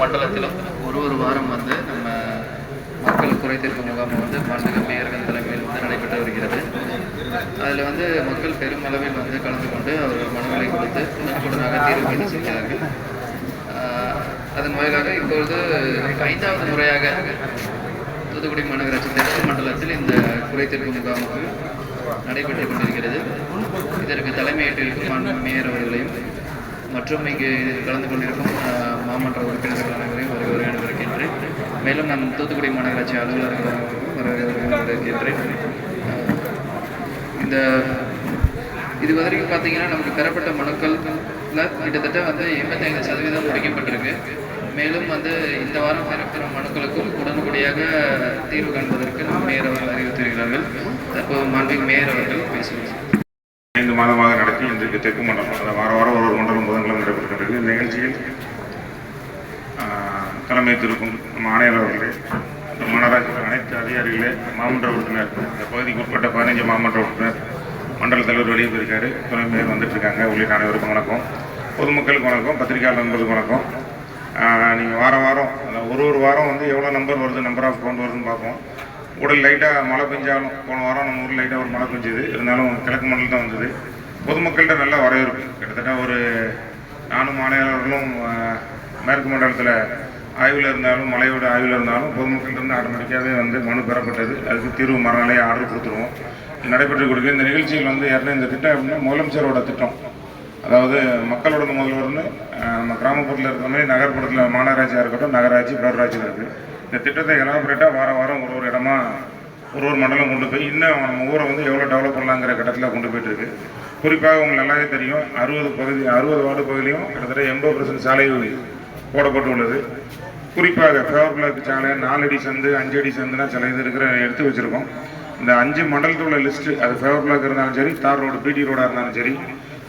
மண்டலத்தில் ஒரு ஒரு வாரம் வந்து நம்ம மக்கள் குறைதீர்க்கும் முகாம் வந்து மாண்புமிகு மேயர்கள் தலைமையில் வந்து நடைபெற்று வருகிறது. அதில் வந்து மக்கள் பெருமளவில் வந்து கலந்து கொண்டு அவர்கள் மனுக்களை கொடுத்து உடனுக்குடனாக தீர்வு பண்ணி செல்கிறார்கள். அதன் வாயிலாக இப்பொழுது ஐந்தாவது முறையாக தூத்துக்குடி மாநகராட்சி தெற்கு மண்டலத்தில் இந்த குறைதீர்க்கும் முகாமுக்கு நடைபெற்று கொண்டிருக்கிறது. இதற்கு தலைமையேற்றிருக்கும் மேயர் அவர்களையும் மற்றும் இங்கு இதில் கலந்து கொண்டிருக்கும் மாமன்ற உறுப்பினர்கள் அனைவரையும் வருக வரவேற்கின்றேன் மேலும் நம் தூத்துக்குடி மாநகராட்சி அலுவலர்கள் வருக வரவேற்கின்றேன் இந்த இது வரைக்கும் பார்த்தீங்கன்னா நமக்கு பெறப்பட்ட மனுக்கள் கிட்டத்தட்ட வந்து எண்பத்தைந்து சதவீதம் முடிக்கப்பட்டிருக்கு. மேலும் வந்து இந்த வாரம் பெறப்பெறும் மனுக்களுக்கும் உடனுக்குடியாக தீர்வு காண்பதற்கு மேயர் அவர்கள் அறிவித்திருக்கிறார்கள் தற்போது மாண்பின் மேயர் அவர்கள் பேசுகிறார் மாதமாக நடத்தி இன்றைக்கு தெற்கு மண்டலம் வார வாரம் ஒரு ஒரு மண்டலம் புதன்கிழமை நடைபெறுகின்றது. இந்த நிகழ்ச்சியில் தலைமை திருக்கும் நம்ம ஆணையர் அவர்களே மாநகராட்சி அனைத்து அதிகாரிகளே மாமன்ற உறுப்பினர் இந்த பகுதிக்கு உட்பட்ட பதினைஞ்சு மாமன்ற உறுப்பினர் மண்டல தலைவர் வெளியே போயிருக்காரு. துணை மேயர் வந்துட்டுருக்காங்க. உள்ளிட்ட அனைவருக்கும் வணக்கம். பொதுமக்களுக்கு வணக்கம். பத்திரிகையாளர் நண்பர்களுக்கு வணக்கம். நீங்கள் வாரம் வாரம் ஒரு ஒரு வாரம் வந்து எவ்வளோ நம்பர் வருது நம்பர் ஆஃப் கவுண்ட் வருதுன்னு பார்ப்போம். உடல் லைட்டாக மழை பெஞ்சாலும் போன வாரம் நம்ம ஊரில் லைட்டாக ஒரு மழை பெஞ்சுது. இருந்தாலும் கிழக்கு மண்டலம் தான் வந்தது. பொதுமக்கள்கிட்ட நல்ல வரவேற்பு. கிட்டத்தட்ட ஒரு நானும் மாநிலர்களும் மேற்கு மண்டலத்தில் ஆய்வில் இருந்தாலும் மலையோட ஆய்வில் இருந்தாலும் பொதுமக்கள்கிட்ட இருந்து ஆட்டோமேட்டிக்காகவே வந்து மனு பெறப்பட்டது. அதுக்கு தீர்வு மறுநாளே ஆர்டர் கொடுத்துருவோம். நடைபெற்று கொடுக்க இந்த நிகழ்ச்சியில் வந்து ஏற்கனவே இந்த திட்டம் எப்படின்னா முதலமைச்சரோட திட்டம். அதாவது மக்களோட முதல்வர்னு நம்ம கிராமப்புறத்தில் இருக்கிற மாதிரி நகர்ப்புறத்தில் மாநகராட்சியாக இருக்கட்டும் நகராட்சி பேரூராட்சியில் இருக்குது இந்த திட்டத்தை எலாபரேட்டாக வாரம் வாரம் ஒரு ஒரு இடமா ஒரு ஒரு மண்டலம் கொண்டு போய் இன்னும் நம்ம ஊரை வந்து எவ்வளோ டெவலப் பண்ணலாங்கிற கட்டத்தில் கொண்டு போயிட்டுருக்கு. குறிப்பாக உங்களுக்கு நல்லாவே தெரியும் அறுபது பகுதி அறுபது வார்டு பகுதியிலையும் கிட்டத்தட்ட எண்பது பர்சன்ட் சாலை போடப்பட்டு உள்ளது குறிப்பாக ஃபேவர் பிளாக் சாலை நாலடி சந்து அஞ்சு அடி சந்துனா சில இது இருக்கிற எடுத்து வச்சுருக்கோம். இந்த அஞ்சு மண்டலத்தில் உள்ள லிஸ்ட்டு அது ஃபேவர் பிளாக் இருந்தாலும் சரி தார் ரோடு பிடி ரோடாக இருந்தாலும் சரி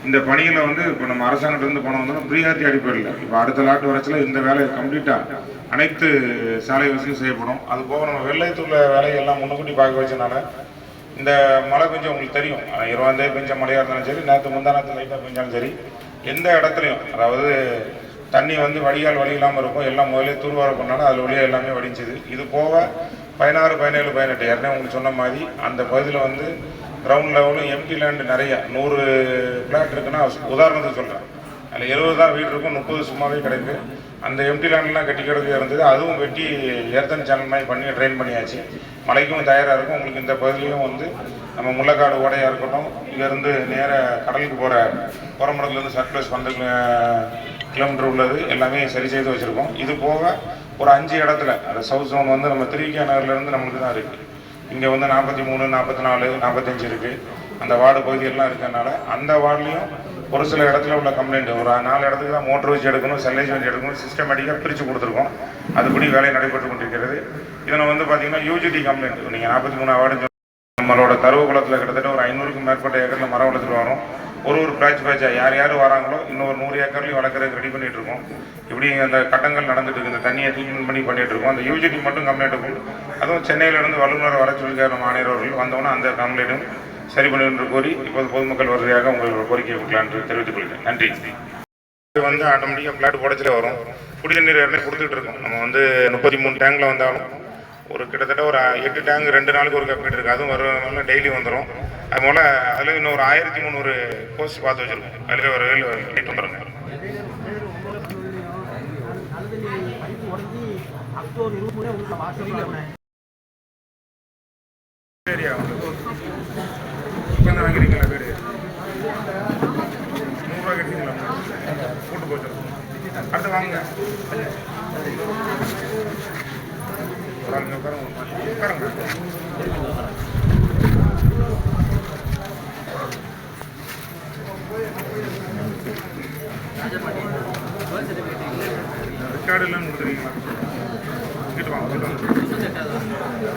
இந்த பணியில் வந்து இப்போ நம்ம அரசாங்கத்திலிருந்து பணம் வந்தாலும் ப்ரீயாரிட்டி அடிப்படையில். இப்போ அடுத்த லாட்டு வரச்சில் இந்த வேலையை கம்ப்ளீட்டாக அனைத்து சாலை வசதியும் செய்யப்படும். அது போக நம்ம வெள்ளையத்துள்ள வேலையெல்லாம் முன்னுக்கூட்டி பார்க்க வச்சனால இந்த மழை பெஞ்சம் உங்களுக்கு தெரியும். அஹ் இருபதாந்தேதி பெஞ்ச மழையாக இருந்தாலும் சரி நேற்று முந்தானத்து லைட்டாக பெஞ்சாலும் சரி எந்த இடத்துலையும் அதாவது தண்ணி வந்து வடிகால் வழி இல்லாமல் இருக்கும். எல்லாம் முதலே தூர்வார பண்ணாலும் அதில் வழியாக எல்லாமே வடிஞ்சுது. இது போக பதினாறு பதினேழு பதினெட்டு ஏற்கனவே உங்களுக்கு சொன்ன மாதிரி அந்த பகுதியில் வந்து கிரவுண்ட் லெவலும் எம்டி லேண்டு நிறைய. நூறு பிளாட் இருக்குன்னா உதாரணத்துக்கு சொல்கிறேன் அதில் எழுபது தான் வீடு இருக்கும் முப்பது சும்மாவே கிடைக்கு அந்த எம்டி லேண்ட்லாம் கட்டி இருந்தது. அதுவும் வெட்டி ஏர்தன் சேனல் மாதிரி பண்ணி ட்ரெயின் பண்ணியாச்சு. மலைக்கும் தயாராக இருக்கும். உங்களுக்கு இந்த பகுதியிலையும் வந்து நம்ம முள்ளக்காடு ஓடையாக இருக்கட்டும் இங்கேருந்து நேராக கடலுக்கு போகிற புறமடத்துலேருந்து சர்ப்ளஸ் வந்து கிலோமீட்டர் உள்ளது. எல்லாமே சரி செய்து வச்சுருக்கோம். இது போக ஒரு அஞ்சு இடத்துல அந்த சவுத் ஜோன் வந்து நம்ம திருவிக்கா நகர்லேருந்து நம்மளுக்கு தான் இருக்குது இங்கே வந்து நாற்பத்தி மூணு நாற்பத்தி நாலு நாற்பத்தஞ்சு இருக்குது அந்த வார்டு பகுதியெல்லாம் இருக்கிறதுனால அந்த வார்டுலேயும் ஒரு சில இடத்துல உள்ள கம்ப்ளைண்ட் ஒரு நாலு இடத்துக்கு தான் மோட்டர் வச்சு எடுக்கணும் செல்லேஜ் வச்சு எடுக்கணும் சிஸ்டமேட்டிக்காக பிரித்து கொடுத்துருக்கோம். அதுபடி வேலை நடைபெற்று கொண்டிருக்கிறது. இதில் வந்து பார்த்தீங்கன்னா யூஜிடி கம்ப்ளைண்ட் நீங்கள் நாற்பத்தி மூணு வார்டு நம்மளோட கருவகுளத்தில் கிட்டத்தட்ட ஒரு ஐநூறுக்கும் மேற்பட்ட ஏக்கரில் மரம் வளர்த்துட்டு வரோம். ஒரு ஒரு பேட்ச் பேட்சாக யார் யார் வராங்களோ இன்னும் ஒரு நூறு ஏக்கர்லையும் வளர்க்குறதுக்கு ரெடி பண்ணிட்டு இருக்கோம் இப்படி அந்த கட்டங்கள் நடந்துட்டு இருக்கு இந்த தண்ணியை ட்ரீட்மெண்ட் பண்ணி பண்ணிட்டு இருக்கோம் அந்த யூஜிடி மட்டும் கம்ப்ளைண்ட் இருக்கும் அதுவும் சென்னையிலேருந்து வல்லுநர் வர சொல்லியிருக்காரு நம்ம ஆணையர் அவர்கள். வந்தோன்னே அந்த கம்ப்ளைண்ட்டும் சரி பண்ணி என்று கோரி இப்போது பொதுமக்கள் வருகையாக உங்களுக்கு கோரிக்கை வைக்கலாம் தெரிவித்துக் கொள்கிறேன். நன்றி. இது வந்து ஆட்டோமேட்டிக்காக பிளாட் புடச்சில் வரும். குடிநீர் தண்ணீர் ஏற்கனவே கொடுத்துட்டு இருக்கோம். நம்ம வந்து முப்பத்தி மூணு டேங்கில் வந்தாலும் ஒரு கிட்டத்தட்ட ஒரு எட்டு டேங்க் ரெண்டு நாளுக்கு ஒரு கப்பிட்டு இருக்குது அதுவும் வரனால டெய்லி வந்துடும் அது போல் அதில் இன்னும் ஒரு ஆயிரத்தி முந்நூறு போஸ்ட் பார்த்து வச்சுருக்கோம். அதில் ஒரு லைட் வந்துடுங்க அக்டோபர் சரியா இப்போ தான் வாங்கிருக்கீங்களா வீடு? நூறுரூவா கிடைச்சிங்களா கூட்டு போச்சு அடுத்து வாங்க. ரெக்கார்டு எல்லாம் கொடுக்குறீங்களா இங்கிட்டு வாங்க.